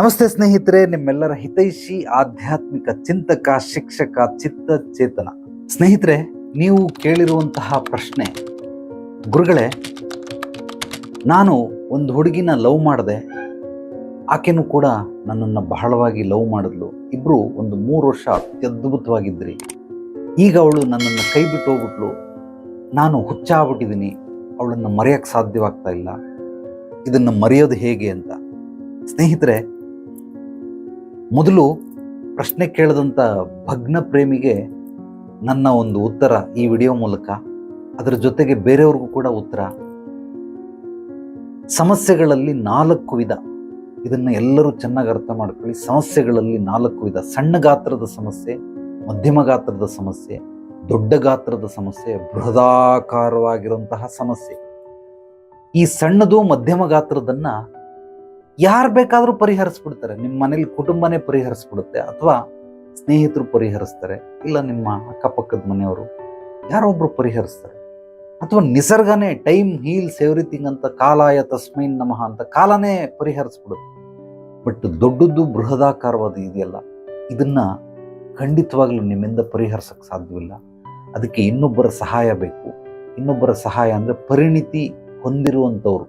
ನಮಸ್ತೆ ಸ್ನೇಹಿತರೆ, ನಿಮ್ಮೆಲ್ಲರ ಹಿತೈಷಿ ಆಧ್ಯಾತ್ಮಿಕ ಚಿಂತಕ, ಶಿಕ್ಷಕ ಚಿತ್ತ ಚೇತನ ಸ್ನೇಹಿತರೆ, ನೀವು ಕೇಳಿರುವಂತಹ ಪ್ರಶ್ನೆ, ಗುರುಗಳೇ, ನಾನು ಒಂದು ಹುಡುಗಿನ ಲವ್ ಮಾಡಿದೆ. ಆಕೆನೂ ಕೂಡ ನನ್ನನ್ನು ಬಹಳವಾಗಿ ಲವ್ ಮಾಡಿದ್ಲು. ಇಬ್ಬರು ಒಂದು ಮೂರು ವರ್ಷ ಅತ್ಯದ್ಭುತವಾಗಿದ್ರಿ. ಈಗ ಅವಳು ನನ್ನನ್ನು ಕೈ ಬಿಟ್ಟು ಹೋಗ್ಬಿಟ್ಲು. ನಾನು ಹುಚ್ಚಾಗ್ಬಿಟ್ಟಿದ್ದೀನಿ. ಅವಳನ್ನು ಮರೆಯೋಕ್ಕೆ ಸಾಧ್ಯವಾಗ್ತಾ ಇಲ್ಲ. ಇದನ್ನು ಮರೆಯೋದು ಹೇಗೆ ಅಂತ. ಸ್ನೇಹಿತರೆ ಮೊದಲು ಪ್ರಶ್ನೆ ಕೇಳಿದಂಥ ಭಗ್ನ ಪ್ರೇಮಿಗೆ ನನ್ನ ಒಂದು ಉತ್ತರ ಈ ವಿಡಿಯೋ ಮೂಲಕ. ಅದರ ಜೊತೆಗೆ ಬೇರೆಯವ್ರಿಗೂ ಕೂಡ ಉತ್ತರ. ಸಮಸ್ಯೆಗಳಲ್ಲಿ ನಾಲ್ಕು ವಿಧ. ಇದನ್ನು ಎಲ್ಲರೂ ಚೆನ್ನಾಗಿ ಅರ್ಥ ಮಾಡ್ಕೊಳ್ಳಿ. ಸಮಸ್ಯೆಗಳಲ್ಲಿ ನಾಲ್ಕು ವಿಧ. ಸಣ್ಣ ಗಾತ್ರದ ಸಮಸ್ಯೆ, ಮಧ್ಯಮ ಗಾತ್ರದ ಸಮಸ್ಯೆ, ದೊಡ್ಡ ಗಾತ್ರದ ಸಮಸ್ಯೆ, ಬೃಹದಾಕಾರವಾಗಿರುವಂತಹ ಸಮಸ್ಯೆ. ಈ ಸಣ್ಣದು ಮಧ್ಯಮ ಗಾತ್ರದನ್ನ ಯಾರು ಬೇಕಾದರೂ ಪರಿಹರಿಸ್ಬಿಡ್ತಾರೆ. ನಿಮ್ಮ ಮನೇಲಿ ಕುಟುಂಬನೇ ಪರಿಹರಿಸ್ಬಿಡುತ್ತೆ ಅಥವಾ ಸ್ನೇಹಿತರು ಪರಿಹರಿಸ್ತಾರೆ, ಇಲ್ಲ ನಿಮ್ಮ ಅಕ್ಕಪಕ್ಕದ ಮನೆಯವರು ಯಾರೊಬ್ರು ಪರಿಹರಿಸ್ತಾರೆ. ಅಥವಾ ನಿಸರ್ಗನೇ ಟೈಮ್, ಹೀಲ್ಸ್, ಎವ್ರಿಥಿಂಗ್ ಅಂತ ಕಾಲಾಯ ತಸ್ಮೈನ್ ನಮಃ ಅಂತ ಕಾಲನೇ ಪರಿಹರಿಸ್ಬಿಡುತ್ತೆ. ಬಟ್ ದೊಡ್ಡದು ಬೃಹದಾಕಾರವಾದ ಇದೆಯಲ್ಲ, ಇದನ್ನ ಖಂಡಿತವಾಗ್ಲೂ ನಿಮ್ಮಿಂದ ಪರಿಹರಿಸಕ್ಕೆ ಸಾಧ್ಯವಿಲ್ಲ. ಅದಕ್ಕೆ ಇನ್ನೊಬ್ಬರ ಸಹಾಯ ಬೇಕು. ಇನ್ನೊಬ್ಬರ ಸಹಾಯ ಅಂದರೆ ಪರಿಣಿತಿ ಹೊಂದಿರುವಂಥವ್ರು.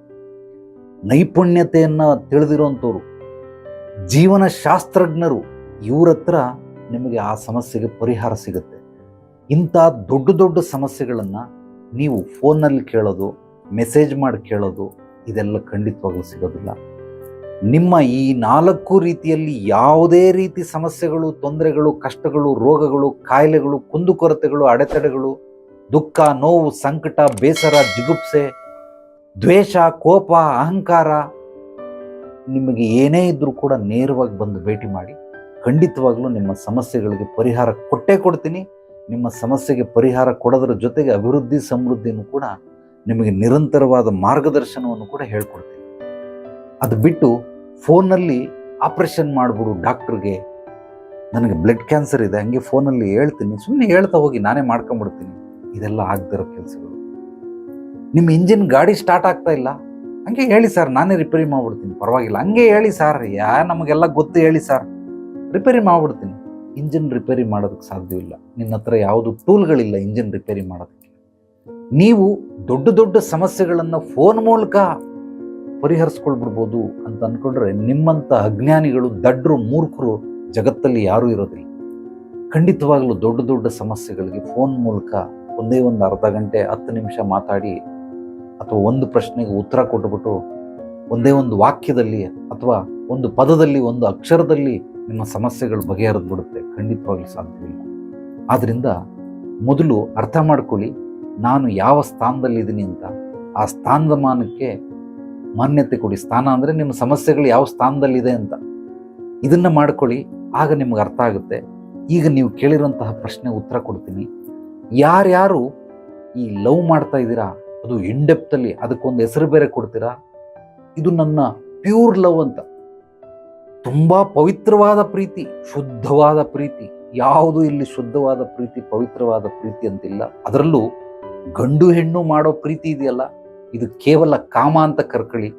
ನೈಪುಣ್ಯತೆಯನ್ನು ತಿಳಿದಿರುವಂಥವ್ರು ಜೀವನ ಶಾಸ್ತ್ರಜ್ಞರು ಇವ್ರ ಹತ್ರ ನಿಮಗೆ ಆ ಸಮಸ್ಯೆಗೆ ಪರಿಹಾರ ಸಿಗುತ್ತೆ. ಇಂಥ ದೊಡ್ಡ ದೊಡ್ಡ ಸಮಸ್ಯೆಗಳನ್ನು ನೀವು ಫೋನಲ್ಲಿ ಕೇಳೋದು, ಮೆಸೇಜ್ ಮಾಡಿ ಕೇಳೋದು, ಇದೆಲ್ಲ ಖಂಡಿತವಾಗ್ಲೂ ಸಿಗೋದಿಲ್ಲ. ನಿಮ್ಮ ಈ ನಾಲ್ಕು ರೀತಿಯಲ್ಲಿ ಯಾವುದೇ ರೀತಿ ಸಮಸ್ಯೆಗಳು, ತೊಂದರೆಗಳು, ಕಷ್ಟಗಳು, ರೋಗಗಳು, ಕಾಯಿಲೆಗಳು, ಕುಂದುಕೊರತೆಗಳು, ಅಡೆತಡೆಗಳು, ದುಃಖ, ನೋವು, ಸಂಕಟ, ಬೇಸರ, ಜಿಗುಪ್ಸೆ ದ್ವೇಷ, ಕೋಪ, ಅಹಂಕಾರ ನಿಮಗೆ ಏನೇ ಇದ್ದರೂ ಕೂಡ ನೇರವಾಗಿ ಬಂದು ಭೇಟಿ ಮಾಡಿ, ಖಂಡಿತವಾಗ್ಲೂ ನಿಮ್ಮ ಸಮಸ್ಯೆಗಳಿಗೆ ಪರಿಹಾರ ಕೊಟ್ಟೇ ಕೊಡ್ತೀನಿ. ನಿಮ್ಮ ಸಮಸ್ಯೆಗೆ ಪರಿಹಾರ ಕೊಡೋದ್ರ ಜೊತೆಗೆ ಅಭಿವೃದ್ಧಿ ಸಮೃದ್ಧಿಯನ್ನು ಕೂಡ ನಿಮಗೆ ನಿರಂತರವಾದ ಮಾರ್ಗದರ್ಶನವನ್ನು ಕೂಡ ಹೇಳ್ಕೊಡ್ತೀನಿ. ಅದು ಬಿಟ್ಟು ಫೋನಲ್ಲಿ ಆಪ್ರೇಷನ್ ಮಾಡಿಬಿಡು ಡಾಕ್ಟ್ರಿಗೆ. ನನಗೆ ಬ್ಲಡ್ ಕ್ಯಾನ್ಸರ್ ಇದೆ, ಹಂಗೆ ಫೋನಲ್ಲಿ ಹೇಳ್ತೀನಿ. ಸುಮ್ಮನೆ ಹೇಳ್ತಾ ಹೋಗಿ, ನಾನೇ ಮಾಡ್ಕೊಂಬಿಡ್ತೀನಿ. ಇದೆಲ್ಲ ಆಗದಿರೋ ಕೆಲಸಗಳು. ನಿಮ್ಮ ಇಂಜಿನ್ ಗಾಡಿ ಸ್ಟಾರ್ಟ್ ಆಗ್ತಾ ಇಲ್ಲ. ಹಂಗೆ ಹೇಳಿ ಸರ್ ನಾನೇ ರಿಪೇರಿ ಮಾಡಿಬಿಡ್ತೀನಿ. ಪರವಾಗಿಲ್ಲ. ಹಂಗೆ ಹೇಳಿ ಸರ್ ಯಾ, ನಮಗೆಲ್ಲ ಗೊತ್ತು ಹೇಳಿ ಸರ್ ರಿಪೇರಿ ಮಾಡಿಬಿಡ್ತೀನಿ. ಇಂಜಿನ್ ರಿಪೇರಿ ಮಾಡೋದಕ್ಕೆ ಸಾಧ್ಯವಿಲ್ಲ. ನಿನ್ನ ಹತ್ರ ಯಾವುದು ಟೂಲ್ಗಳಿಲ್ಲ ಇಂಜಿನ್ ರಿಪೇರಿ ಮಾಡೋದಕ್ಕೆ. ನೀವು ದೊಡ್ಡ ದೊಡ್ಡ ಸಮಸ್ಯೆಗಳನ್ನು ಫೋನ್ ಮೂಲಕ ಪರಿಹರಿಸ್ಕೊಳ್ಬಿಡ್ಬೋದು ಅಂತ ಅಂದ್ಕೊಂಡ್ರೆ ನಿಮ್ಮಂಥ ಅಜ್ಞಾನಿಗಳು, ದಡ್ರು, ಮೂರ್ಖರು ಜಗತ್ತಲ್ಲಿ ಯಾರೂ ಇರೋದಿಲ್ಲ. ಖಂಡಿತವಾಗಲೂ ದೊಡ್ಡ ದೊಡ್ಡ ಸಮಸ್ಯೆಗಳಿಗೆ ಫೋನ್ ಮೂಲಕ ಒಂದೇ ಒಂದು ಅರ್ಧ ಗಂಟೆ, ಹತ್ತು ನಿಮಿಷ ಮಾತಾಡಿ ಅಥವಾ ಒಂದು ಪ್ರಶ್ನೆಗೆ ಉತ್ತರ ಕೊಟ್ಟುಬಿಟ್ಟು ಒಂದೇ ಒಂದು ವಾಕ್ಯದಲ್ಲಿ ಅಥವಾ ಒಂದು ಪದದಲ್ಲಿ, ಒಂದು ಅಕ್ಷರದಲ್ಲಿ ನಿಮ್ಮ ಸಮಸ್ಯೆಗಳು ಬಗೆಹರಿದು ಬಿಡುತ್ತೆ ಖಂಡಿತವಾಗ್ಲೂ ಸಾಧ್ಯವಿಲ್ಲ ಆದ್ದರಿಂದ ಮೊದಲು ಅರ್ಥ ಮಾಡ್ಕೊಳ್ಳಿ, ನಾನು ಯಾವ ಸ್ಥಾನದಲ್ಲಿದ್ದೀನಿ ಅಂತ. ಆ ಸ್ಥಾನದ ಮಾನಕ್ಕೆ ಮಾನ್ಯತೆ ಕೊಡಿ. ಸ್ಥಾನ ಅಂದರೆ ನಿಮ್ಮ ಸಮಸ್ಯೆಗಳು ಯಾವ ಸ್ಥಾನದಲ್ಲಿದೆ ಅಂತ. ಇದನ್ನು ಮಾಡ್ಕೊಳ್ಳಿ, ಆಗ ನಿಮ್ಗೆ ಅರ್ಥ ಆಗುತ್ತೆ. ಈಗ ನೀವು ಕೇಳಿರುವಂತಹ ಪ್ರಶ್ನೆ ಉತ್ತರ ಕೊಡ್ತೀನಿ. ಯಾರ್ಯಾರು ಈ ಲವ್ ಮಾಡ್ತಾ ಇದ್ದೀರಾ ಅದು ಇಂಡೆಪ್ತಲ್ಲಿ ಅದಕ್ಕೊಂದು ಹೆಸರು ಬೇರೆ ಕೊಡ್ತೀರಾ? ಇದು ನನ್ನ ಪ್ಯೂರ್ ಲವ್ ಅಂತ. ತುಂಬ ಪವಿತ್ರವಾದ ಪ್ರೀತಿ, ಶುದ್ಧವಾದ ಪ್ರೀತಿ. ಯಾವುದು ಇಲ್ಲಿ ಶುದ್ಧವಾದ ಪ್ರೀತಿ, ಪವಿತ್ರವಾದ ಪ್ರೀತಿ ಅಂತಿಲ್ಲ. ಅದರಲ್ಲೂ ಗಂಡು ಹೆಣ್ಣು ಮಾಡೋ ಪ್ರೀತಿ ಇದೆಯಲ್ಲ, ಇದು ಕೇವಲ ಕಾಮ ಅಂತ ಕರ್ಕಳಿ.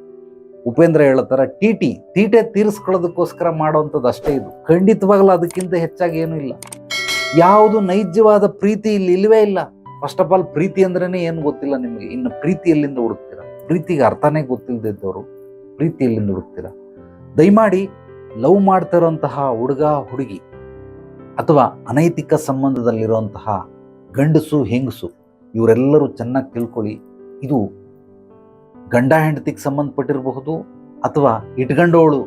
ಉಪೇಂದ್ರ ಹೇಳೋ ಟಿಟಿ ತೀಟೆ ತೀರಿಸ್ಕೊಳ್ಳೋದಕ್ಕೋಸ್ಕರ ಮಾಡೋವಂಥದ್ದು ಅಷ್ಟೇ ಇದು. ಖಂಡಿತವಾಗಲೂ ಅದಕ್ಕಿಂತ ಹೆಚ್ಚಾಗಿ ಏನೂ ಇಲ್ಲ. ಯಾವುದು ನೈಜವಾದ ಪ್ರೀತಿ ಇಲ್ಲಿ ಇಲ್ಲವೇ ಇಲ್ಲ. ಫಸ್ಟ್ ಆಫ್ ಆಲ್ ಪ್ರೀತಿ ಅಂದ್ರೇ ಏನು ಗೊತ್ತಿಲ್ಲ ನಿಮಗೆ? ಇನ್ನು ಪ್ರೀತಿ ಎಲ್ಲಿಂದ ಹುಡುಕ್ತೀರಾ? ಪ್ರೀತಿಗೆ ಅರ್ಥನೇ ಗೊತ್ತಿಲ್ಲದಿದ್ದವರು ಪ್ರೀತಿ ಎಲ್ಲಿಂದ ಹುಡುಕ್ತೀರಾ? ದಯಮಾಡಿ ಲವ್ ಮಾಡ್ತಿರೋಂತಹ ಹುಡುಗ, ಹುಡುಗಿ ಅಥವಾ ಅನೈತಿಕ ಸಂಬಂಧದಲ್ಲಿರುವಂತಹ ಗಂಡಸು, ಹೆಂಗಸು ಇವರೆಲ್ಲರೂ ಚೆನ್ನಾಗಿ ತಿಳ್ಕೊಳ್ಳಿ. ಇದು ಗಂಡ ಹೆಂಡತಿಗೆ ಸಂಬಂಧಪಟ್ಟಿರಬಹುದು ಅಥವಾ ಇಟ್ಕೊಂಡವಳು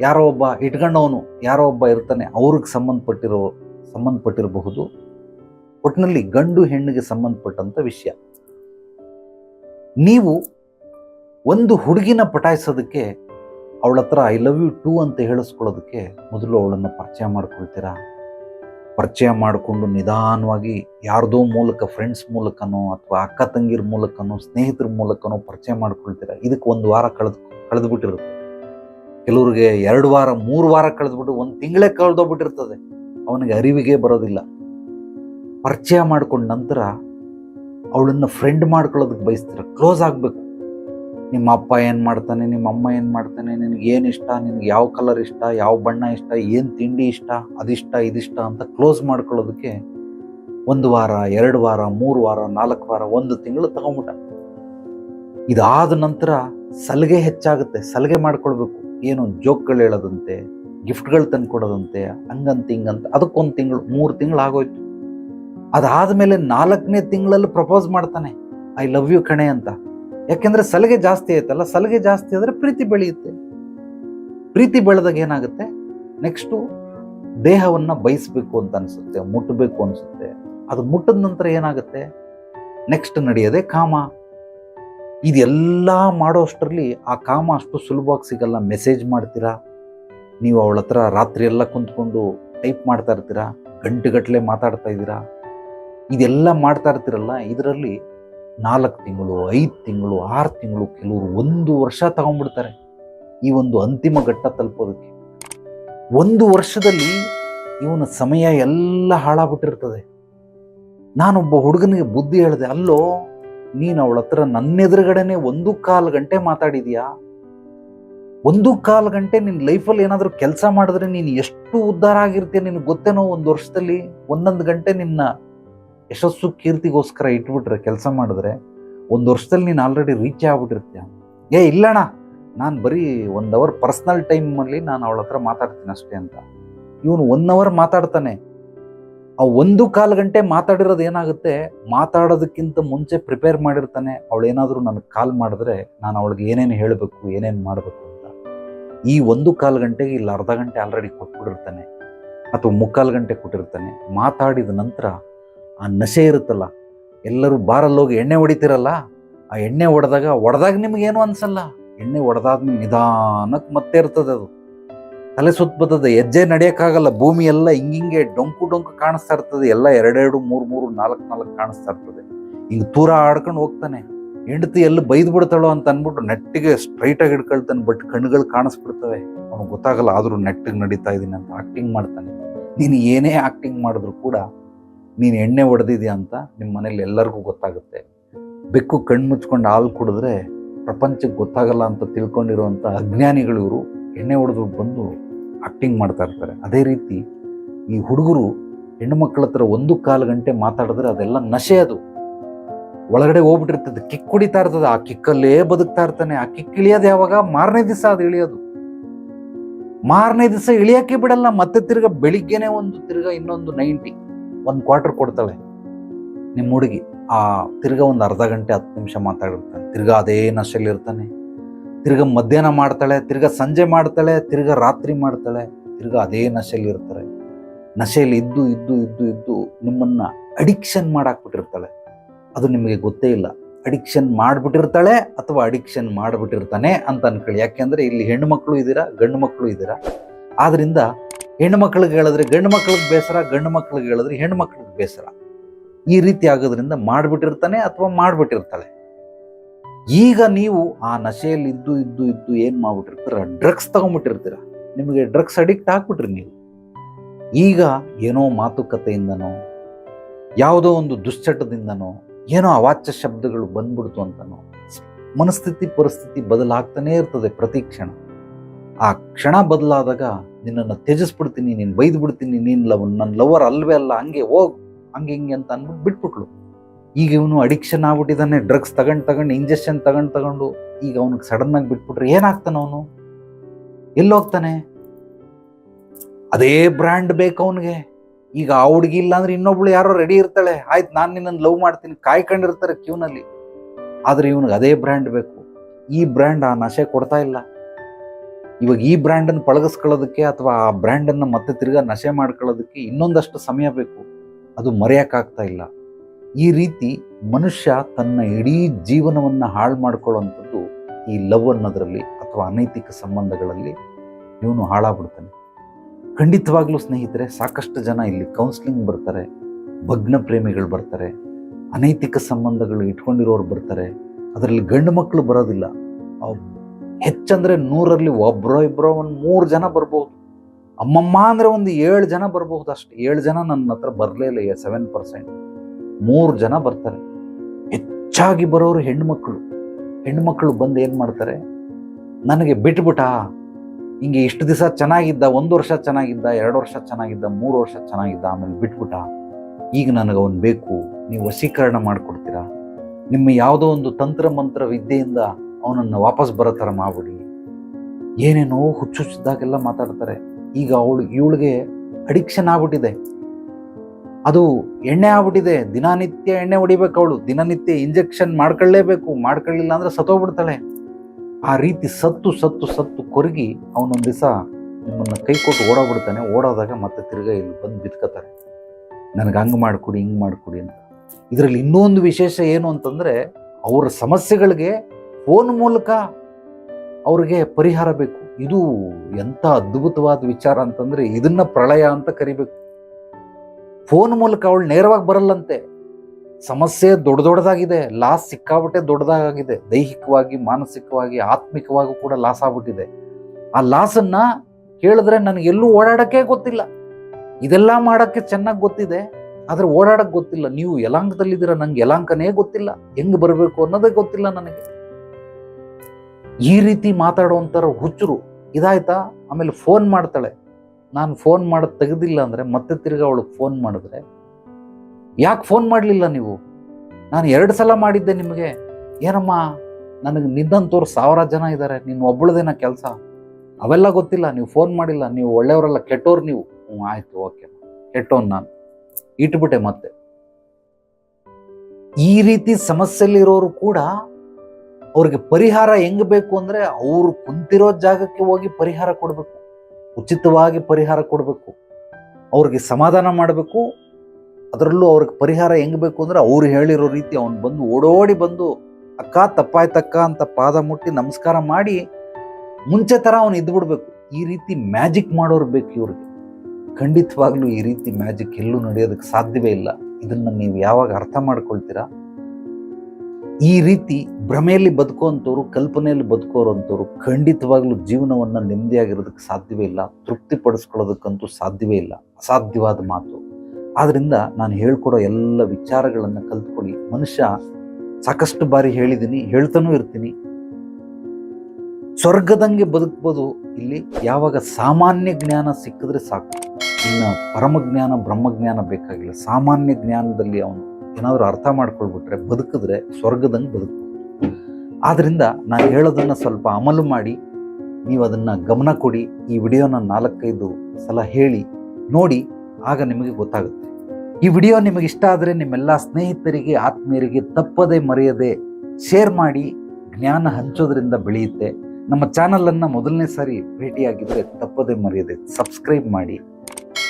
ಯಾರೋ ಒಬ್ಬ, ಇಟ್ಕೊಂಡವನು ಯಾರೋ ಒಬ್ಬ ಇರ್ತಾನೆ, ಅವ್ರಿಗೆ ಸಂಬಂಧಪಟ್ಟಿರೋ, ಸಂಬಂಧಪಟ್ಟಿರಬಹುದು. ಒಟ್ಟಿನಲ್ಲಿ ಗಂಡು ಹೆಣ್ಣಿಗೆ ಸಂಬಂಧಪಟ್ಟಂತ ವಿಷಯ. ನೀವು ಒಂದು ಹುಡುಗಿನ ಪಟಾಯಿಸೋದಕ್ಕೆ ಅವಳ ಹತ್ರ ಐ ಲವ್ ಯು ಟೂ ಅಂತ ಹೇಳಿಸ್ಕೊಳ್ಳೋದಕ್ಕೆ ಮೊದಲು ಅವಳನ್ನು ಪರಿಚಯ ಮಾಡ್ಕೊಳ್ತೀರಾ? ಪರಿಚಯ ಮಾಡಿಕೊಂಡು ನಿಧಾನವಾಗಿ ಯಾರ್ದೋ ಮೂಲಕ ಫ್ರೆಂಡ್ಸ್ ಮೂಲಕನೋ ಅಥವಾ ಅಕ್ಕ ತಂಗಿರ ಮೂಲಕನೋ, ಸ್ನೇಹಿತರ ಮೂಲಕನೋ ಪರಿಚಯ ಮಾಡ್ಕೊಳ್ತೀರಾ? ಇದಕ್ಕೆ ಒಂದು ವಾರ ಕಳೆದು, ಕಳೆದುಬಿಟ್ಟಿರುತ್ತೆ. ಕೆಲವ್ರಿಗೆ ಎರಡು ವಾರ, ಮೂರು ವಾರ ಕಳೆದ್ಬಿಟ್ಟು ಒಂದು ತಿಂಗಳೇ ಕಳೆದೋಗ್ಬಿಟ್ಟಿರ್ತದೆ. ಅವನಿಗೆ ಅರಿವಿಗೆ ಬರೋದಿಲ್ಲ. ಪರಿಚಯ ಮಾಡಿಕೊಂಡ ನಂತರ ಅವಳನ್ನು ಫ್ರೆಂಡ್ ಮಾಡ್ಕೊಳ್ಳೋದಕ್ಕೆ ಬಯಸ್ತೀರ? ಕ್ಲೋಸ್ ಆಗಬೇಕು. ನಿಮ್ಮ ಅಪ್ಪ ಏನು ಮಾಡ್ತಾನೆ, ನಿಮ್ಮ ಅಮ್ಮ ಏನು ಮಾಡ್ತಾನೆ, ನಿನಗೆ ಏನು ಇಷ್ಟ, ನಿನಗೆ ಯಾವ ಕಲರ್ ಇಷ್ಟ, ಯಾವ ಬಣ್ಣ ಇಷ್ಟ, ಏನು ತಿಂಡಿ ಇಷ್ಟ, ಅದಿಷ್ಟ, ಇದಿಷ್ಟ ಅಂತ ಕ್ಲೋಸ್ ಮಾಡ್ಕೊಳ್ಳೋದಕ್ಕೆ ಒಂದು ವಾರ, ಎರಡು ವಾರ, ಮೂರು ವಾರ, ನಾಲ್ಕು ವಾರ, ಒಂದು ತಿಂಗಳು ತಗೊಂಬಿಟ್ಟ. ಇದಾದ ನಂತರ ಸಲಿಗೆ ಹೆಚ್ಚಾಗುತ್ತೆ. ಸಲಿಗೆ ಮಾಡ್ಕೊಳ್ಬೇಕು. ಏನು ಜೋಕ್ಗಳು ಹೇಳೋದಂತೆ ಗಿಫ್ಟ್ಗಳು ತಂದುಕೊಡೋದಂತೆ, ಹಂಗಂತ ಹಿಂಗಂತ. ಅದಕ್ಕೊಂದು ತಿಂಗಳು, ಮೂರು ತಿಂಗಳು ಆಗೋಯ್ತು. ಅದಾದ್ಮೇಲೆ ನಾಲ್ಕನೇ ತಿಂಗಳಲ್ಲಿ ಪ್ರಪೋಸ್ ಮಾಡ್ತಾನೆ, ಐ ಲವ್ ಯು ಕಣೆ ಅಂತ. ಯಾಕೆಂದ್ರೆ ಸಲಿಗೆ ಜಾಸ್ತಿ ಆಯ್ತಲ್ಲ, ಸಲಿಗೆ ಜಾಸ್ತಿ ಆದ್ರೆ ಪ್ರೀತಿ ಬೆಳೆಯುತ್ತೆ. ಪ್ರೀತಿ ಬೆಳೆದಾಗ ಏನಾಗುತ್ತೆ? ನೆಕ್ಸ್ಟು ದೇಹವನ್ನ ಬಯಸ್ಬೇಕು ಅಂತ ಅನ್ಸುತ್ತೆ ಮುಟ್ಟಬೇಕು ಅನ್ಸುತ್ತೆ. ಅದು ಮುಟ್ಟಿದ ನಂತರ ಏನಾಗುತ್ತೆ? ನೆಕ್ಸ್ಟ್ ನಡೆಯೋದೇ ಕಾಮ. ಇದೆಲ್ಲ ಮಾಡೋ ಅಷ್ಟರಲ್ಲಿ ಆ ಕಾಮ ಅಷ್ಟು ಸುಲಭವಾಗಿ ಸಿಗಲ್ಲ. ಮೆಸೇಜ್ ಮಾಡ್ತೀರಾ? ನೀವು ಅವಳ ಹತ್ರ ರಾತ್ರಿ ಎಲ್ಲ ಕುಂತ್ಕೊಂಡು ಟೈಪ್ ಮಾಡ್ತಾ ಇರ್ತೀರಾ? ಗಂಟೆಗಟ್ಟಲೆ ಮಾತಾಡ್ತಾ ಇದ್ದೀರಾ? ಇದೆಲ್ಲ ಮಾಡ್ತಾ ಇರ್ತಿರಲ್ಲ, ಇದರಲ್ಲಿ ನಾಲ್ಕು ತಿಂಗಳು, ಐದು ತಿಂಗಳು, ಆರು ತಿಂಗಳು, ಕೆಲವರು ಒಂದು ವರ್ಷ ತಗೊಂಡ್ಬಿಡ್ತಾರೆ. ಈ ಒಂದು ಅಂತಿಮ ಘಟ್ಟ ತಲುಪೋದಕ್ಕೆ. ಒಂದು ವರ್ಷದಲ್ಲಿ ಇವನ ಸಮಯ ಎಲ್ಲ ಹಾಳಾಗ್ಬಿಟ್ಟಿರ್ತದೆ. ನಾನೊಬ್ಬ ಹುಡುಗನಿಗೆ ಬುದ್ಧಿ ಹೇಳಿದೆ, ಅಲ್ಲೋ, ನೀನು ಅವಳ ಹತ್ರ ನನ್ನೆದುರುಗಡೆನೆ ಒಂದು ಕಾಲು ಗಂಟೆ ಮಾತಾಡಿದ್ಯಾ? ಒಂದು ಕಾಲು ಗಂಟೆ ನಿನ್ನ ಲೈಫಲ್ಲಿ ಏನಾದರೂ ಕೆಲಸ ಮಾಡಿದ್ರೆ ನೀನು ಎಷ್ಟು ಉದ್ಧಾರ ಆಗಿರ್ತೀಯ ನಿನಗೆ ಗೊತ್ತೇನೋ ಒಂದು ವರ್ಷದಲ್ಲಿ? ಒಂದೊಂದು ಗಂಟೆ ನಿನ್ನ ಯಶಸ್ಸು ಕೀರ್ತಿಗೋಸ್ಕರ ಇಟ್ಬಿಟ್ರೆ ಕೆಲಸ ಮಾಡಿದ್ರೆ ಒಂದು ವರ್ಷದಲ್ಲಿ ನೀನು ಆಲ್ರೆಡಿ ರೀಚ್ ಆಗ್ಬಿಟ್ಟಿರ್ತೀಯ. ಏ, ಇಲ್ಲಣ್ಣ, ನಾನು ಬರೀ ಒಂದು ಅವರ್ ಪರ್ಸ್ನಲ್ ಟೈಮಲ್ಲಿ ನಾನು ಅವಳ ಹತ್ರ ಮಾತಾಡ್ತೀನಿ ಅಷ್ಟೇ ಅಂತ. ಇವನು ಒನ್ ಅವರ್ ಮಾತಾಡ್ತಾನೆ. ಆ ಒಂದು ಕಾಲು ಗಂಟೆ ಮಾತಾಡಿರೋದು ಏನಾಗುತ್ತೆ? ಮಾತಾಡೋದಕ್ಕಿಂತ ಮುಂಚೆ ಪ್ರಿಪೇರ್ ಮಾಡಿರ್ತಾನೆ. ಅವಳೇನಾದರೂ ನನಗೆ ಕಾಲ್ ಮಾಡಿದ್ರೆ ನಾನು ಅವಳಿಗೆ ಏನೇನು ಹೇಳಬೇಕು, ಏನೇನು ಮಾಡಬೇಕು ಅಂತ. ಈ ಒಂದು ಕಾಲು ಗಂಟೆಗೆ ಇಲ್ಲಿ ಅರ್ಧ ಗಂಟೆ ಆಲ್ರೆಡಿ ಕೊಟ್ಬಿಟ್ಟಿರ್ತಾನೆ. ಅಥವಾ ಮುಕ್ಕಾಲು ಗಂಟೆ ಕೊಟ್ಟಿರ್ತಾನೆ. ಮಾತಾಡಿದ ನಂತರ ಆ ನಶೆ ಇರುತ್ತಲ್ಲ, ಎಲ್ಲರೂ ಬಾರಲ್ಲಿ ಹೋಗಿ ಎಣ್ಣೆ ಹೊಡಿತೀರಲ್ಲ, ಆ ಎಣ್ಣೆ ಹೊಡೆದಾಗ ಹೊಡೆದಾಗ ನಿಮಗೇನು ಅನಿಸಲ್ಲ. ಎಣ್ಣೆ ಹೊಡೆದಾದ್ಮೇಲೆ ನಿಧಾನಕ್ಕೆ ಮತ್ತೆ ಇರ್ತದೆ ಅದು. ತಲೆ ಸುತ್ತ ಬರ್ತದೆ ಹೆಜ್ಜೆ ನಡೆಯೋಕ್ಕಾಗಲ್ಲ ಭೂಮಿ ಎಲ್ಲ ಹಿಂಗಿಂಗೆ ಡೊಂಕು ಡೊಂಕು ಕಾಣಿಸ್ತಾ ಇರ್ತದೆ, ಎಲ್ಲ ಎರಡೆರಡು, ಮೂರು ಮೂರು, ನಾಲ್ಕು ನಾಲ್ಕು ಕಾಣಿಸ್ತಾ ಇರ್ತದೆ. ಹಿಂಗೆ ತೂರ ಆಡ್ಕೊಂಡು ಹೋಗ್ತಾನೆ. ಹೆಂಡತಿ ಎಲ್ಲಿ ಬೈದು ಬಿಡ್ತಾಳೋ ಅಂತ ಅಂದ್ಬಿಟ್ಟು ನೆಟ್ಟಿಗೆ ಸ್ಟ್ರೈಟಾಗಿ ಹಿಡ್ಕೊಳ್ತಾನೆ, ಬಟ್ ಕಣ್ಣುಗಳು ಕಾಣಿಸ್ಬಿಡ್ತವೆ. ಅವ್ನಿಗೆ ಗೊತ್ತಾಗಲ್ಲ, ಆದರೂ ನೆಟ್ಟಿಗೆ ನಡೀತಾ ಇದ್ದೀನಿ ಅಂತ ಆಕ್ಟಿಂಗ್ ಮಾಡ್ತಾನೆ. ನೀನು ಏನೇ ಆಕ್ಟಿಂಗ್ ಮಾಡಿದ್ರು ಕೂಡ ನೀನು ಎಣ್ಣೆ ಹೊಡೆದಿದ್ಯಾ ಅಂತ ನಿಮ್ಮ ಮನೇಲಿ ಎಲ್ಲರಿಗೂ ಗೊತ್ತಾಗುತ್ತೆ. ಬೆಕ್ಕು ಕಣ್ಣು ಮುಚ್ಕೊಂಡು ಹಾಲು ಕುಡಿದ್ರೆ ಪ್ರಪಂಚಕ್ಕೆ ಗೊತ್ತಾಗಲ್ಲ ಅಂತ ತಿಳ್ಕೊಂಡಿರುವಂಥ ಅಜ್ಞಾನಿಗಳು ಇವರು ಎಣ್ಣೆ ಹೊಡೆದು ಬಂದು ಆಕ್ಟಿಂಗ್ ಮಾಡ್ತಾ ಇರ್ತಾರೆ. ಅದೇ ರೀತಿ ಈ ಹುಡುಗರು ಹೆಣ್ಣು ಮಕ್ಕಳ ಹತ್ರ ಒಂದು ಕಾಲು ಗಂಟೆ ಮಾತಾಡಿದ್ರೆ ಅದೆಲ್ಲ ನಶೆ ಅದು. ಒಳಗಡೆ ಹೋಗ್ಬಿಟ್ಟಿರ್ತದೆ. ಕಿಕ್ ಕುಡಿತಾ ಇರ್ತದೆ. ಆ ಕಿಕ್ಕಲ್ಲೇ ಬದುಕ್ತಾ ಇರ್ತಾನೆ. ಆ ಕಿಕ್ ಇಳಿಯೋದು ಯಾವಾಗ? ಮಾರನೇ ದಿವಸ ಅದು ಇಳಿಯೋದು. ಮಾರನೇ ದಿವಸ ಇಳಿಯಕ್ಕೆ ಬಿಡಲ್ಲ. ಮತ್ತೆ ತಿರ್ಗ ಬೆಳಿಗ್ಗೆನೆ ಒಂದು ತಿರ್ಗ ಇನ್ನೊಂದು ನೈಂಟಿ. ಒಂದು ಕ್ವಾರ್ಟರ್ ಕೊಡ್ತಾಳೆ ನಿಮ್ಮ ಹುಡುಗಿ, ಆ ತಿರ್ಗ ಒಂದು ಅರ್ಧ ಗಂಟೆ ಹತ್ತು ನಿಮಿಷ ಮಾತಾಡಿರ್ತಾನೆ. ತಿರ್ಗಾ ಅದೇ ನಶೆಯಲ್ಲಿರ್ತಾನೆ ತಿರ್ಗ ಮಧ್ಯಾಹ್ನ ಮಾಡ್ತಾಳೆ, ತಿರ್ಗ ಸಂಜೆ ಮಾಡ್ತಾಳೆ, ತಿರ್ಗ ರಾತ್ರಿ ಮಾಡ್ತಾಳೆ, ತಿರ್ಗ ಅದೇ ನಶೆಯಲ್ಲಿ ಇರ್ತಾರೆ. ನಶೆಯಲ್ಲಿ ಇದ್ದು ಇದ್ದು ಇದ್ದು ಇದ್ದು ನಿಮ್ಮನ್ನು ಅಡಿಕ್ಷನ್ ಮಾಡಾಕ್ಬಿಟ್ಟಿರ್ತಾಳೆ. ಅದು ನಿಮಗೆ ಗೊತ್ತೇ ಇಲ್ಲ. ಅಡಿಕ್ಷನ್ ಮಾಡಿಬಿಟ್ಟಿರ್ತಾಳೆ ಅಥವಾ ಅಡಿಕ್ಷನ್ ಮಾಡಿಬಿಟ್ಟಿರ್ತಾನೆ ಅಂತ ಅನ್ಕೊಳ್ಳಿ. ಯಾಕೆಂದರೆ ಇಲ್ಲಿ ಹೆಣ್ಣು ಮಕ್ಕಳು ಇದ್ದೀರಾ ಗಂಡು ಮಕ್ಕಳು ಇದ್ದೀರಾ ಆದ್ರಿಂದ ಹೆಣ್ಣು ಮಕ್ಕಳಿಗೆ ಹೇಳಿದ್ರೆ ಗಂಡು ಮಕ್ಕಳಿಗೆ ಬೇಸರ, ಗಂಡು ಮಕ್ಕಳಿಗೆ ಹೇಳಿದ್ರೆ ಹೆಣ್ಣು ಮಕ್ಕಳಿಗೆ ಬೇಸರ. ಈ ರೀತಿ ಆಗೋದ್ರಿಂದ ಮಾಡಿಬಿಟ್ಟಿರ್ತಾನೆ ಅಥವಾ ಮಾಡಿಬಿಟ್ಟಿರ್ತಾಳೆ. ಈಗ ನೀವು ಆ ನಶೆಯಲ್ಲಿ ಇದ್ದು ಇದ್ದು ಇದ್ದು ಏನು ಮಾಡ್ಬಿಟ್ಟಿರ್ತೀರ? ಡ್ರಗ್ಸ್ ತಗೊಂಡ್ಬಿಟ್ಟಿರ್ತೀರ ನಿಮಗೆ ಡ್ರಗ್ಸ್ ಅಡಿಕ್ಟ್ ಹಾಕ್ಬಿಟ್ರಿ ನೀವು. ಈಗ ಏನೋ ಮಾತುಕತೆಯಿಂದನೋ, ಯಾವುದೋ ಒಂದು ದುಶ್ಚಟದಿಂದನೋ, ಏನೋ ಅವಾಚ್ಯ ಶಬ್ದಗಳು ಬಂದ್ಬಿಡ್ತು ಅಂತನೋ, ಮನಸ್ಥಿತಿ, ಪರಿಸ್ಥಿತಿ ಬದಲಾಗ್ತಾನೇ ಇರ್ತದೆ ಪ್ರತಿ ಕ್ಷಣ. ಆ ಕ್ಷಣ ಬದಲಾದಾಗ ನಿನ್ನನ್ನು ತ್ಯಜಿಸ್ಬಿಡ್ತೀನಿ, ನೀನು ಬೈದು ಬಿಡ್ತೀನಿ ನೀನು ಲವ್ ನನ್ನ ಲವರ್ ಅಲ್ವೇ ಅಲ್ಲ, ಹಂಗೆ ಹೋಗ್, ಹಂಗೆ ಹಿಂಗೆ ಅಂತ ಅಂದ್ಬಿಟ್ಟು ಬಿಟ್ಬಿಟ್ಲು. ಈಗ ಇವನು ಅಡಿಕ್ಷನ್ ಆಗ್ಬಿಟ್ಟಿದ್ದಾನೆ ಡ್ರಗ್ಸ್ ತಗೊಂಡು ತಗೊಂಡು ಇಂಜೆಕ್ಷನ್ ತಗೊಂಡು ತಗೊಂಡು, ಈಗ ಅವನಿಗೆ ಆಗಿ ಬಿಟ್ಬಿಟ್ರೆ ಏನಾಗ್ತಾನೆ ಅವನು? ಎಲ್ಲೋಗ್ತಾನೆ ಅದೇ ಬ್ರ್ಯಾಂಡ್ ಬೇಕು ಅವನಿಗೆ. ಈಗ ಆ ಹುಡುಗಿ ಇಲ್ಲ ಅಂದ್ರೆ ಇನ್ನೊಬ್ಳು ಯಾರೋ ರೆಡಿ ಇರ್ತಾಳೆ. ಆಯ್ತು, ನಾನು ನಿನ್ನನ್ನು ಲವ್ ಮಾಡ್ತೀನಿ, ಕಾಯ್ಕೊಂಡಿರ್ತಾರೆ ಕ್ಯೂನಲ್ಲಿ ಆದರೆ ಇವನಿಗೆ ಅದೇ ಬ್ರ್ಯಾಂಡ್ ಬೇಕು. ಈ ಬ್ರ್ಯಾಂಡ್ ಆ ನಶೆ ಕೊಡ್ತಾ ಇಲ್ಲ. ಇವಾಗ ಈ ಬ್ರ್ಯಾಂಡನ್ನು ಪಳಗಿಸ್ಕೊಳ್ಳೋದಕ್ಕೆ ಅಥವಾ ಆ ಬ್ರ್ಯಾಂಡನ್ನು ಮತ್ತೆ ತಿರ್ಗಾ ನಶೆ ಮಾಡ್ಕೊಳ್ಳೋದಕ್ಕೆ ಇನ್ನೊಂದಷ್ಟು ಸಮಯ ಬೇಕು. ಅದು ಮರೆಯೋಕ್ಕಾಗ್ತಾ ಇಲ್ಲ. ಈ ರೀತಿ ಮನುಷ್ಯ ತನ್ನ ಇಡೀ ಜೀವನವನ್ನು ಹಾಳು ಮಾಡ್ಕೊಳ್ಳೋವಂಥದ್ದು ಈ ಲವ್ ಅನ್ನೋದರಲ್ಲಿ ಅಥವಾ ಅನೈತಿಕ ಸಂಬಂಧಗಳಲ್ಲಿ ಇವನು ಹಾಳಾಗ್ಬಿಡ್ತಾನೆ. ಖಂಡಿತವಾಗ್ಲೂ ಸ್ನೇಹಿತರೆ, ಸಾಕಷ್ಟು ಜನ ಇಲ್ಲಿ ಕೌನ್ಸ್ಲಿಂಗ್ ಬರ್ತಾರೆ, ಭಗ್ನ ಪ್ರೇಮಿಗಳು ಬರ್ತಾರೆ, ಅನೈತಿಕ ಸಂಬಂಧಗಳು ಇಟ್ಕೊಂಡಿರೋರು ಬರ್ತಾರೆ. ಅದರಲ್ಲಿ ಗಂಡು ಮಕ್ಕಳು ಬರೋದಿಲ್ಲ. ಹೆಚ್ಚಂದ್ರೆ ನೂರಲ್ಲಿ ಒಬ್ಬರೋ ಇಬ್ಬರೋ ಒಂದು ಮೂರು ಜನ ಬರ್ಬೋದು. ಅಮ್ಮಮ್ಮ ಅಂದರೆ ಒಂದು ಏಳು ಜನ ಬರ್ಬಹುದು ಅಷ್ಟು. ಏಳು ಜನ ನನ್ನ ಹತ್ರ ಬರಲೇ ಇಲ್ಲ ಸೆವೆನ್ ಪರ್ಸೆಂಟ್ ಮೂರು ಜನ ಬರ್ತಾರೆ. ಹೆಚ್ಚಾಗಿ ಬರೋರು ಹೆಣ್ಮಕ್ಳು. ಹೆಣ್ಮಕ್ಳು ಬಂದು ಏನು ಮಾಡ್ತಾರೆ? ನನಗೆ ಬಿಟ್ಬಿಟ್ಟ. ಹಿಂಗೆ ಇಷ್ಟು ದಿವಸ ಚೆನ್ನಾಗಿದ್ದ, ಒಂದು ವರ್ಷ ಚೆನ್ನಾಗಿದ್ದ, ಎರಡು ವರ್ಷ ಚೆನ್ನಾಗಿದ್ದ, ಮೂರು ವರ್ಷ ಚೆನ್ನಾಗಿದ್ದ, ಆಮೇಲೆ ಬಿಟ್ಬಿಟ್ಟ. ಈಗ ನನಗೆ ಅವನು ಬೇಕು. ನೀವು ವಶೀಕರಣ ಮಾಡಿಕೊಡ್ತೀರಾ? ನಿಮ್ಮ ಯಾವುದೋ ಒಂದು ತಂತ್ರ ಮಂತ್ರ ವಿದ್ಯೆಯಿಂದ ಅವನನ್ನು ವಾಪಸ್ ಬರೋ ಥರ ಮಾಡಿಬಿಡಿ. ಏನೇನೋ ಹುಚ್ಚುಚ್ಚಿದ್ದಾಗೆಲ್ಲ ಮಾತಾಡ್ತಾರೆ. ಈಗ ಅವಳು, ಇವಳಿಗೆ ಅಡಿಕ್ಷನ್ ಆಗ್ಬಿಟ್ಟಿದೆ. ಅದು ಎಣ್ಣೆ ಆಗ್ಬಿಟ್ಟಿದೆ. ದಿನನಿತ್ಯ ಎಣ್ಣೆ ಹೊಡಿಬೇಕು ಅವಳು. ದಿನನಿತ್ಯ ಇಂಜೆಕ್ಷನ್ ಮಾಡ್ಕೊಳ್ಳೇಬೇಕು. ಮಾಡ್ಕೊಳ್ಳಿಲ್ಲ ಅಂದರೆ ಸತ್ತೋಗ್ಬಿಡ್ತಾಳೆ. ಆ ರೀತಿ ಸತ್ತು ಸತ್ತು ಸತ್ತು ಕೊರಗಿ ಅವನೊಂದು ದಿವಸ ನಿಮ್ಮನ್ನು ಕೈ ಕೊಟ್ಟು ಓಡೋಗ್ಬಿಡ್ತಾನೆ. ಓಡೋದಾಗ ಮತ್ತೆ ತಿರ್ಗಾ ಇಲ್ಲಿ ಬಂದು ಬಿತ್ಕೋತಾರೆ ನನಗೆ ಹಂಗೆ ಮಾಡಿಕೊಡಿ, ಹಿಂಗೆ ಮಾಡಿಕೊಡಿ ಅಂತ. ಇದರಲ್ಲಿ ಇನ್ನೊಂದು ವಿಶೇಷ ಏನು ಅಂತಂದರೆ, ಅವರ ಸಮಸ್ಯೆಗಳಿಗೆ ಫೋನ್ ಮೂಲಕ ಅವ್ರಿಗೆ ಪರಿಹಾರ ಬೇಕು. ಇದು ಎಂಥ ಅದ್ಭುತವಾದ ವಿಚಾರ ಅಂತಂದರೆ ಇದನ್ನ ಪ್ರಳಯ ಅಂತ ಕರಿಬೇಕು. ಫೋನ್ ಮೂಲಕ ಅವಳು ನೇರವಾಗಿ ಬರಲ್ಲಂತೆ. ಸಮಸ್ಯೆ ದೊಡ್ಡ ದೊಡ್ಡದಾಗಿದೆ, ಲಾಸ್ ಸಿಕ್ಕಾಬಿಟ್ಟೆ ದೊಡ್ಡದಾಗಿದೆ. ದೈಹಿಕವಾಗಿ, ಮಾನಸಿಕವಾಗಿ, ಆತ್ಮಿಕವಾಗಿ ಕೂಡ ಲಾಸ್ ಆಗ್ಬಿಟ್ಟಿದೆ. ಆ ಲಾಸನ್ನು ಹೇಳಿದ್ರೆ ನನಗೆಲ್ಲೂ ಓಡಾಡಕ್ಕೆ ಗೊತ್ತಿಲ್ಲ. ಇದೆಲ್ಲ ಮಾಡೋಕ್ಕೆ ಚೆನ್ನಾಗಿ ಗೊತ್ತಿದೆ, ಆದರೆ ಓಡಾಡೋಕ್ಕೆ ಗೊತ್ತಿಲ್ಲ. ನೀವು ಯಲಾಂಕದಲ್ಲಿದ್ದೀರ, ನಂಗೆ ಯಲಾಂಕನೇ ಗೊತ್ತಿಲ್ಲ. ಹೆಂಗೆ ಬರಬೇಕು ಅನ್ನೋದೇ ಗೊತ್ತಿಲ್ಲ ನನಗೆ. ಈ ರೀತಿ ಮಾತಾಡುವಂಥರ ಹುಚ್ಚರು. ಇದಾಯ್ತಾ? ಆಮೇಲೆ ಫೋನ್ ಮಾಡ್ತಾಳೆ. ನಾನು ಫೋನ್ ಮಾಡೋದು ತೆಗೆದಿಲ್ಲ ಅಂದ್ರೆ ಮತ್ತೆ ತಿರ್ಗಿ ಅವಳು ಫೋನ್ ಮಾಡಿದ್ರೆ? ಯಾಕೆ ಫೋನ್ ಮಾಡಲಿಲ್ಲ ನೀವು? ನಾನು ಎರಡು ಸಲ ಮಾಡಿದ್ದೆ ನಿಮಗೆ. ಏನಮ್ಮ? ನನಗೆ ನಿದ್ದಂತೋರು ಸಾವಿರ ಜನ ಇದ್ದಾರೆ ನೀನು ಒಬ್ಬಳದೇನ ಕೆಲಸ? ಅವೆಲ್ಲ ಗೊತ್ತಿಲ್ಲ. ನೀವು ಫೋನ್ ಮಾಡಿಲ್ಲ. ನೀವು ಒಳ್ಳೆಯವರೆಲ್ಲ. ಕೆಟ್ಟೋರು ನೀವು. ಹ್ಞೂ ಆಯಿತು ಓಕೆ ಕೆಟ್ಟೋನ್ ನಾನು. ಇಟ್ಬಿಟ್ಟೆ ಮತ್ತೆ. ಈ ರೀತಿ ಸಮಸ್ಯೆಯಲ್ಲಿರೋರು ಕೂಡ ಅವ್ರಿಗೆ ಪರಿಹಾರ ಹೆಂಗ್ ಬೇಕು ಅಂದ್ರೆ ಅವ್ರು ಕುಂತಿರೋ ಜಾಗಕ್ಕೆ ಹೋಗಿ ಪರಿಹಾರ ಕೊಡಬೇಕು. ಉಚಿತವಾಗಿ ಪರಿಹಾರ ಕೊಡಬೇಕು. ಅವ್ರಿಗೆ ಸಮಾಧಾನ ಮಾಡಬೇಕು. ಅದರಲ್ಲೂ ಅವ್ರಿಗೆ ಪರಿಹಾರ ಹೆಂಗ್ ಬೇಕು ಅಂದ್ರೆ ಅವ್ರು ಹೇಳಿರೋ ರೀತಿ ಅವ್ನು ಬಂದು ಓಡೋಡಿ ಬಂದು ಅಕ್ಕ ತಪ್ಪಾಯ್ತಕ್ಕ ಅಂತ ಪಾದ ಮುಟ್ಟಿ ನಮಸ್ಕಾರ ಮಾಡಿ ಮುಂಚೆ ಥರ ಅವನು ಇದ್ಬಿಡ್ಬೇಕು ಈ ರೀತಿ ಮ್ಯಾಜಿಕ್ ಮಾಡೋರು ಬೇಕು ಇವ್ರಿಗೆ. ಖಂಡಿತವಾಗ್ಲೂ ಈ ರೀತಿ ಮ್ಯಾಜಿಕ್ ಎಲ್ಲೂ ನಡೆಯೋದಕ್ಕೆ ಸಾಧ್ಯವೇ ಇಲ್ಲ. ಇದನ್ನ ನೀವು ಯಾವಾಗ ಅರ್ಥ ಮಾಡ್ಕೊಳ್ತೀರಾ? ಈ ರೀತಿ ಭ್ರಮೆಯಲ್ಲಿ ಬದುಕುವಂಥವ್ರು, ಕಲ್ಪನೆಯಲ್ಲಿ ಬದುಕೋರಂಥವ್ರು ಖಂಡಿತವಾಗಲೂ ಜೀವನವನ್ನು ನೆಮ್ಮದಿಯಾಗಿರೋದಕ್ಕೆ ಸಾಧ್ಯವೇ ಇಲ್ಲ ತೃಪ್ತಿ ಪಡಿಸ್ಕೊಳ್ಳೋದಕ್ಕಂತೂ ಸಾಧ್ಯವೇ ಇಲ್ಲ, ಅಸಾಧ್ಯವಾದ ಮಾತು. ಆದ್ದರಿಂದ ನಾನು ಹೇಳ್ಕೊಡೋ ಎಲ್ಲ ವಿಚಾರಗಳನ್ನು ಕಲ್ತ್ಕೊಳ್ಳಿ. ಮನುಷ್ಯ ಸಾಕಷ್ಟು ಬಾರಿ ಹೇಳಿದ್ದೀನಿ ಹೇಳ್ತಾನೂ ಇರ್ತೀನಿ. ಸ್ವರ್ಗದಂಗೆ ಬದುಕ್ಬೋದು ಇಲ್ಲಿ, ಯಾವಾಗ ಸಾಮಾನ್ಯ ಜ್ಞಾನ ಸಿಕ್ಕಿದ್ರೆ ಸಾಕು. ಇನ್ನು ಪರಮಜ್ಞಾನ, ಬ್ರಹ್ಮಜ್ಞಾನ ಬೇಕಾಗಿಲ್ಲ. ಸಾಮಾನ್ಯ ಜ್ಞಾನದಲ್ಲಿ ಅವನು ಏನಾದರೂ ಅರ್ಥ ಮಾಡ್ಕೊಳ್ಬಿಟ್ರೆ ಬದುಕಿದ್ರೆ ಸ್ವರ್ಗದಂಗೆ ಬದುಕು ಆದ್ದರಿಂದ ನಾನು ಹೇಳೋದನ್ನು ಸ್ವಲ್ಪ ಅಮಲು ಮಾಡಿ, ನೀವು ಅದನ್ನು ಗಮನ ಕೊಡಿ, ಈ ವಿಡಿಯೋನ ನಾಲ್ಕೈದು ಸಲ ಹೇಳಿ, ನೋಡಿ, ಆಗ ನಿಮಗೆ ಗೊತ್ತಾಗುತ್ತೆ. ಈ ವಿಡಿಯೋ ನಿಮಗೆ ಇಷ್ಟ ಆದರೆ ನಿಮ್ಮೆಲ್ಲ ಸ್ನೇಹಿತರಿಗೆ, ಆತ್ಮೀಯರಿಗೆ ತಪ್ಪದೆ ಮರೆಯದೆ ಶೇರ್ ಮಾಡಿ, ಜ್ಞಾನ ಹಂಚೋದ್ರಿಂದ ಬೆಳೆಯುತ್ತೆ. ನಮ್ಮ ಚಾನಲನ್ನು ಮೊದಲನೇ ಸಾರಿ ಭೇಟಿಯಾಗಿದ್ದರೆ ತಪ್ಪದೆ ಮರೆಯದೆ ಸಬ್ಸ್ಕ್ರೈಬ್ ಮಾಡಿ.